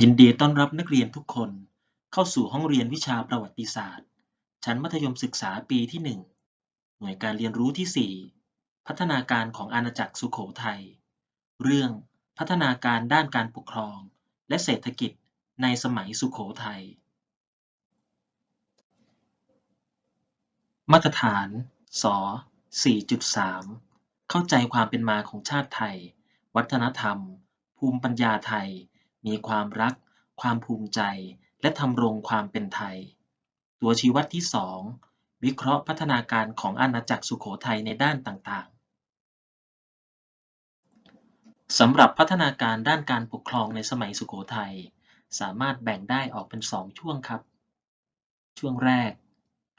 ยินดีต้อนรับนักเรียนทุกคนเข้าสู่ห้องเรียนวิชาประวัติศาสตร์ ชั้นมัธยมศึกษาปีที่ 1 หน่วยการเรียนรู้ที่ 4 พัฒนาการของอาณาจักรสุโขทัย เรื่องพัฒนาการด้านการปกครอง และเศรษฐกิจในสมัยสุโขทัย มาตรฐานศ.4.3 เข้าใจความเป็นมาของชาติไทย วัฒนธรรม ภูมิปัญญาไทย มีความรัก ความภูมิใจ และทำรงความเป็นไทย ตัวชี้วัดที่ 2 วิเคราะห์พัฒนาการของอาณาจักรสุโขทัยในด้านต่างๆ สำหรับพัฒนาการด้านการปกครองในสมัยสุโขทัยสามารถแบ่งได้ออกเป็น 2 ช่วงครับ ช่วงแรก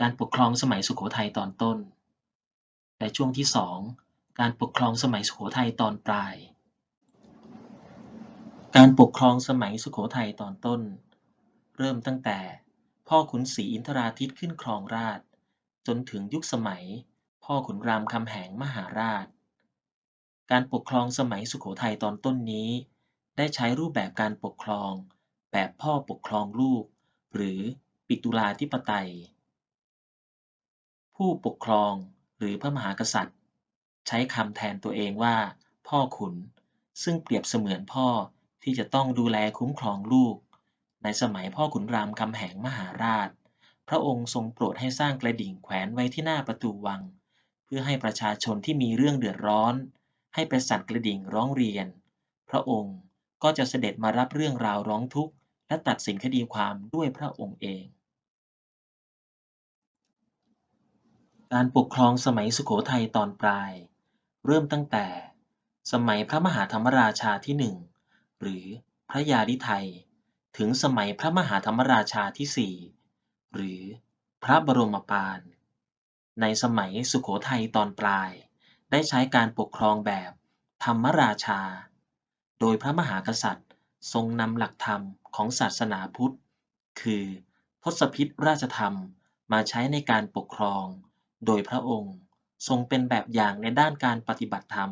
การปกครองสมัยสุโขทัยตอนต้น และช่วงที่ 2 การปกครองสมัยสุโขทัยตอนปลาย การปกครองสมัยสุโขทัยตอนต้น เริ่มตั้งแต่พ่อขุนศรีอินทราทิตขึ้นครองราชจนถึงยุคสมัย พ่อขุนรามคำแหงมหาราช การปกครองสมัยสุโขทัยตอนต้นนี้ ได้ใช้รูปแบบการปกครอง แบบพ่อปกครองลูก หรือปิตุลาธิปไตย ผู้ปกครองหรือพระมหากษัตริย์ ใช้คำแทนตัวเองว่า พ่อขุน ซึ่งเปรียบเสมือนพ่อ ที่จะต้องดูแลคุ้มครองลูก ในสมัยพ่อขุนรามคำแหงมหาราช พระองค์ทรงโปรดให้สร้างกระดิ่งแขวนไว้ที่หน้าประตูวัง เพื่อให้ประชาชนที่มีเรื่องเดือดร้อน ให้ไปสั่นกระดิ่งร้องเรียน พระองค์ก็จะเสด็จมารับเรื่องราวร้องทุกข์และตัดสินคดีความด้วยพระองค์เอง การปกครองสมัยสุโขทัยตอนปลาย เริ่มตั้งแต่ สมัยพระมหาธรรมราชาที่หนึ่ง หรือพระยาลิไทย ถึงสมัยพระมหาธรรมราชาที่สี่หรือพระบรมปานในสมัยสุโขทัยตอนปลาย ได้ใช้การปกครองแบบธรรมราชา โดยพระมหากษัตริย์ทรงนำหลักธรรมของศาสนาพุทธ คือทศพิธราชธรรมมาใช้ในการปกครอง โดยพระองค์ทรงเป็นแบบอย่างในด้านการปฏิบัติธรรม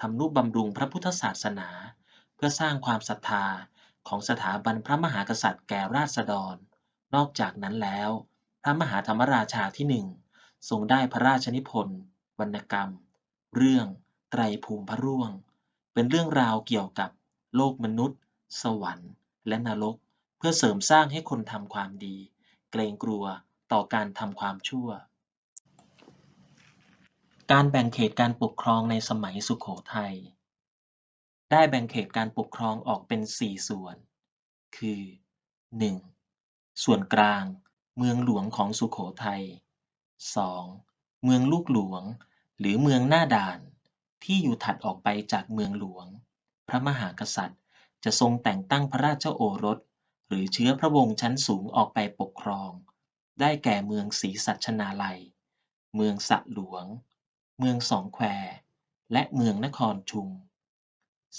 ทำนุบำรุงพระพุทธศาสนา พื่อสร้างความศรัทธาของสถาบันพระมหากษัตริย์แก่ราษฎร นอกจากนั้นแล้ว พระมหาธรรมราชาที่หนึ่งทรงได้พระราชนิพนธ์วรรณกรรม เรื่อง ไตรภูมิพระร่วง เป็นเรื่องราวเกี่ยวกับโลกมนุษย์ สวรรค์ และนรก เพื่อเสริมสร้างให้คนทำความดี เกรงกลัวต่อการทำความชั่ว การแบ่งเขตการปกครองในสมัยสุโขทัย ได้แบ่งเขตการปกครองออกเป็น4ส่วน คือ 1. ส่วนกลาง เมืองหลวงของสุโขทัย 2. เมืองลูกหลวง หรือเมืองหน้าด่าน ที่อยู่ถัดออกไปจากเมืองหลวง พระมหากษัตริย์จะทรงแต่งตั้งพระราชโอรส หรือเชื้อพระวงศ์ชั้นสูงออกไปปกครอง ได้แก่เมืองศรีสัชนาลัย เมืองสะหลวง เมืองสองแคว และเมืองนครชุม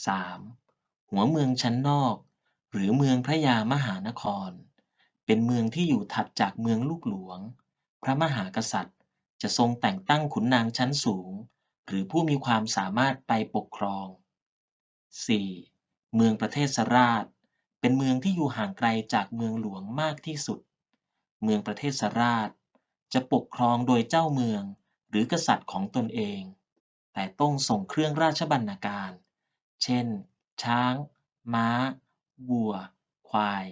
3. หัวเมืองชั้นนอก หรือเมืองพระยามหานคร เป็นเมืองที่อยู่ถัดจากเมืองลูกหลวง พระมหากษัตริย์จะทรงแต่งตั้งขุนนางชั้นสูง หรือผู้มีความสามารถไปปกครอง 4. เมืองประเทศราช เป็นเมืองที่อยู่ห่างไกลจากเมืองหลวงมากที่สุด เมืองประเทศราช จะปกครองโดยเจ้าเมืองหรือกษัตริย์ของตนเอง แต่ต้องส่งเครื่องราชบรรณาการ เช่น ช้าง ม้า วัว ควาย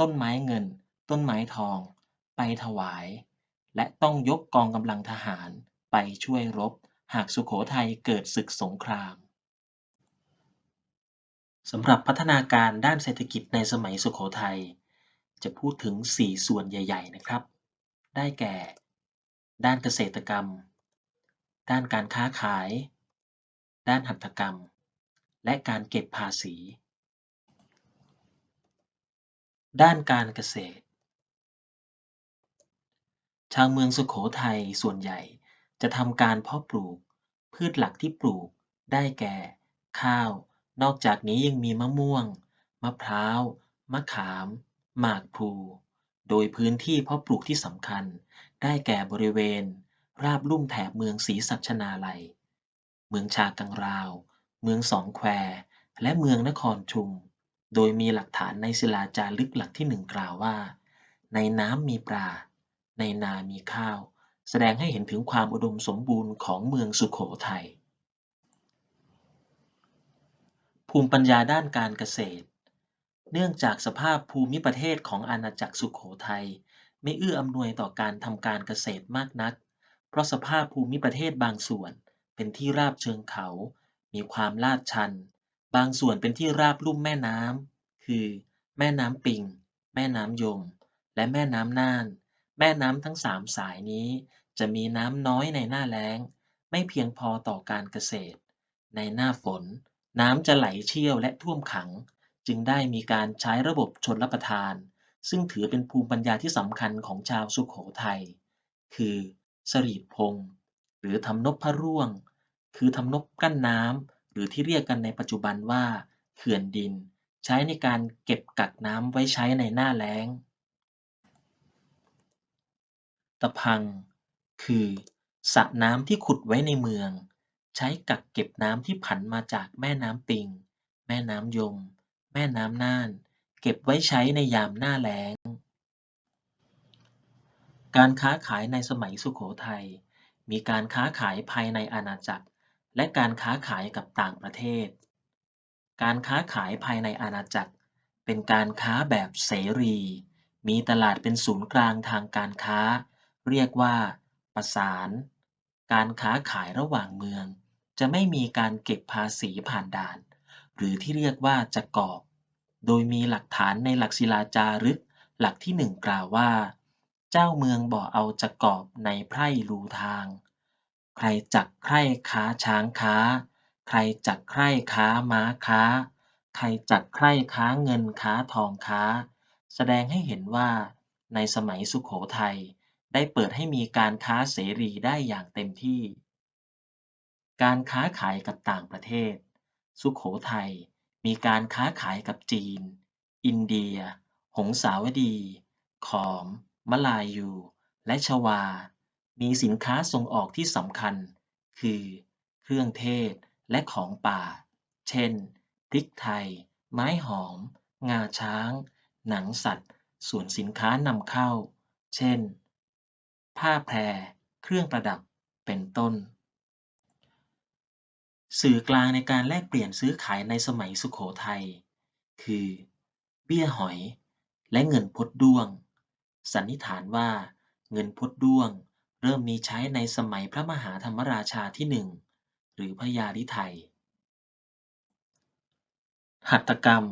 ต้นไม้เงิน ต้นไม้ทอง ไปถวาย และต้องยกกองกำลังทหารไปช่วยรบ หากสุโขทัยเกิดศึกสงครามสำหรับพัฒนาการด้านเศรษฐกิจในสมัยสุโขทัย จะพูดถึง 4 ส่วนใหญ่ ๆ นะครับ ได้แก่ ด้านเกษตรกรรม ด้านการค้าขาย ด้านหัตถกรรม และการเก็บภาษี ด้านการเกษตร ชาวเมืองสุโขทัยส่วนใหญ่จะทำการเพาะปลูก พืชหลักที่ปลูกได้แก่ ข้าว นอกจากนี้ยังมีมะม่วง มะพร้าว มะขาม หมากพลูโดยพื้นที่เพาะปลูกที่สำคัญ ได้แก่บริเวณ ราบลุ่มแถบเมืองศรีสัชนาลัย เมืองชากังราว เมืองสองแคว และเมืองนครชุม โดยมีหลักฐานในศิลาจารึกหลักที่หนึ่งกล่าวว่า ในน้ำมีปลา ในนามีข้าว แสดงให้เห็นถึงความอุดมสมบูรณ์ของเมืองสุโขทัย ภูมิปัญญาด้านการเกษตร เนื่องจากสภาพภูมิประเทศของอาณาจักรสุโขทัยไม่เอื้ออำนวยต่อการทำการเกษตรมากนัก เพราะสภาพภูมิประเทศบางส่วนเป็นที่ราบเชิงเขา มีความลาดชัน บางส่วนเป็นที่ราบลุ่มแม่น้ำ คือ แม่น้ำปิง แม่น้ำยม และแม่น้ำน่าน แม่น้ำทั้งสามสายนี้ จะมีน้ำน้อยในหน้าแล้ง ไม่เพียงพอต่อการเกษตร ในหน้าฝน น้ำจะไหลเชี่ยวและท่วมขัง จึงได้มีการใช้ระบบชลประทาน ซึ่งถือเป็นภูมิปัญญาที่สำคัญของชาวสุโขทัย คือสรีพงหรือทำนบพระร่วง คือทำนบกั้นน้ำหรือที่เรียกกันในปัจจุบันว่า เขื่อนดิน ใช้ในการเก็บกักน้ำไว้ใช้ในหน้าแล้ง ตะพัง คือสระน้ำที่ขุดไว้ในเมือง ใช้กักเก็บน้ำที่ผันมาจากแม่น้ำปิง แม่น้ำยม แม่น้ำน่าน เก็บไว้ใช้ในยามหน้าแล้ง การค้าขายในสมัยสุโขทัยมีการค้าขายภายในอาณาจักร และการค้าขายกับต่างประเทศ การค้าขายภายในอาณาจักร เป็นการค้าแบบเสรี มีตลาดเป็นศูนย์กลางทางการค้า เรียกว่า ประสาน การค้าขายระหว่างเมือง จะไม่มีการเก็บภาษีผ่านด่าน หรือที่เรียกว่าจะกอบ โดยมีหลักฐานในหลักศิลาจารึก หลักที่หนึ่งกล่าวว่า เจ้าเมืองบ่เอาจะกอบในไพร่ลูทาง ใครจักใคร่ค้าช้างค้า ใครจักใคร่ค้าม้าค้า ใครจักใคร่ค้าเงินค้าทองค้า แสดงให้เห็นว่าในสมัยสุโขทัยได้เปิดให้มีการค้าเสรีได้อย่างเต็มที่ การค้าขายกับต่างประเทศ สุโขทัยมีการค้าขายกับจีน อินเดีย หงสาวดี ขอม มลายู และชวา มีสินค้าส่งออกที่สำคัญ คือ เครื่องเทศและของป่า เช่น พริกไทย ไม้หอม งาช้าง หนังสัตว์ ส่วนสินค้านำเข้า เช่น ผ้าแพร เครื่องประดับ เป็นต้น สื่อกลางในการแลกเปลี่ยนซื้อขายในสมัยสุโขทัย คือ เบี้ยหอย และเงินพดด้วง สันนิษฐานว่า เงินพดด้วง เริ่มมีใช้ในสมัยพระมหาธรรมราชาที่หนึ่งหรือพระยาฤทัยหัตถกรรม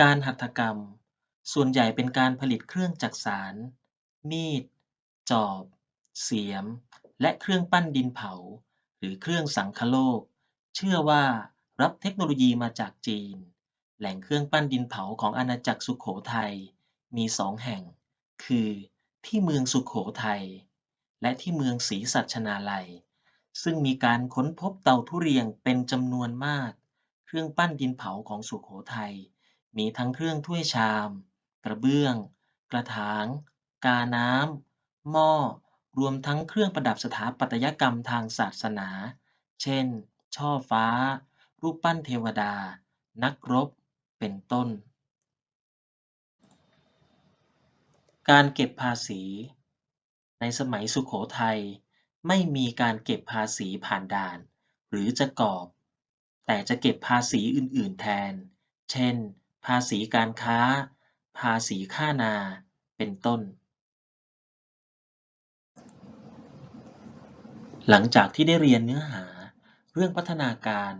การหัตถกรรม ส่วนใหญ่เป็นการผลิตเครื่องจักสาน มีด จอบ เสียม และเครื่องปั้นดินเผา หรือเครื่องสังคโลก เชื่อว่ารับเทคโนโลยีมาจากจีน แหล่งเครื่องปั้นดินเผาของอาณาจักรสุโขทัยมีสองแห่ง คือ ที่เมืองสุโขทัย และที่เมืองศรีสัชนาลัย ซึ่งมีการค้นพบเตาทุเรียงเป็นจำนวนมาก เครื่องปั้นดินเผาของสุโขทัย มีทั้งเครื่องถ้วยชาม กระเบื้อง กระถาง กาน้ำ หม้อ รวมทั้งเครื่องประดับสถาปัตยกรรมทางศาสนา เช่น ช่อฟ้า รูปปั้นเทวดา นักรบ เป็นต้น การเก็บภาษี ในสมัยสุโขทัยไม่มีการเก็บภาษีผ่านด่าน หรือจะกอบ แต่จะเก็บภาษีอื่น ๆ แทน เช่น ภาษีการค้า ภาษีค่านา เป็นต้น หลังจากที่ได้เรียนเนื้อหา เรื่องพัฒนาการ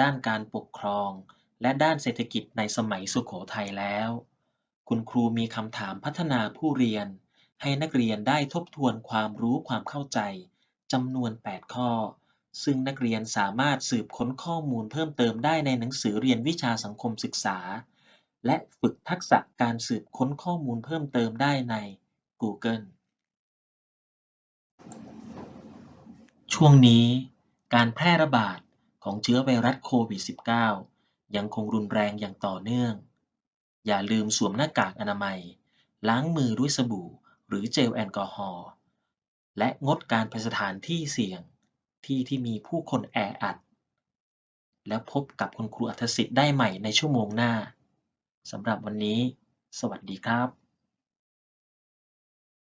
ด้านการปกครอง และด้านเศรษฐกิจในสมัยสุโขทัยแล้ว คุณครูมีคำถามพัฒนาผู้เรียน ให้นักเรียนได้ทบทวนความรู้ความเข้าใจจำนวน 8 ข้อ ซึ่งนักเรียนสามารถสืบค้นข้อมูลเพิ่มเติมได้ในหนังสือเรียนวิชาสังคมศึกษา และฝึกทักษะการสืบค้นข้อมูลเพิ่มเติมได้ใน Google ช่วงนี้การแพร่ระบาดของเชื้อไวรัสโควิด -19 ยังคงรุนแรงอย่างต่อเนื่อง อย่าลืมสวมหน้ากากอนามัย ล้างมือด้วยสบู่ หรือเจลแอลกอฮอล์ และงดการไปสถานที่เสี่ยง ที่ที่มีผู้คนแออัด แล้วพบกับคุณครูอัธสิทธิ์ได้ใหม่ในชั่วโมงหน้า สำหรับวันนี้ สวัสดีครับ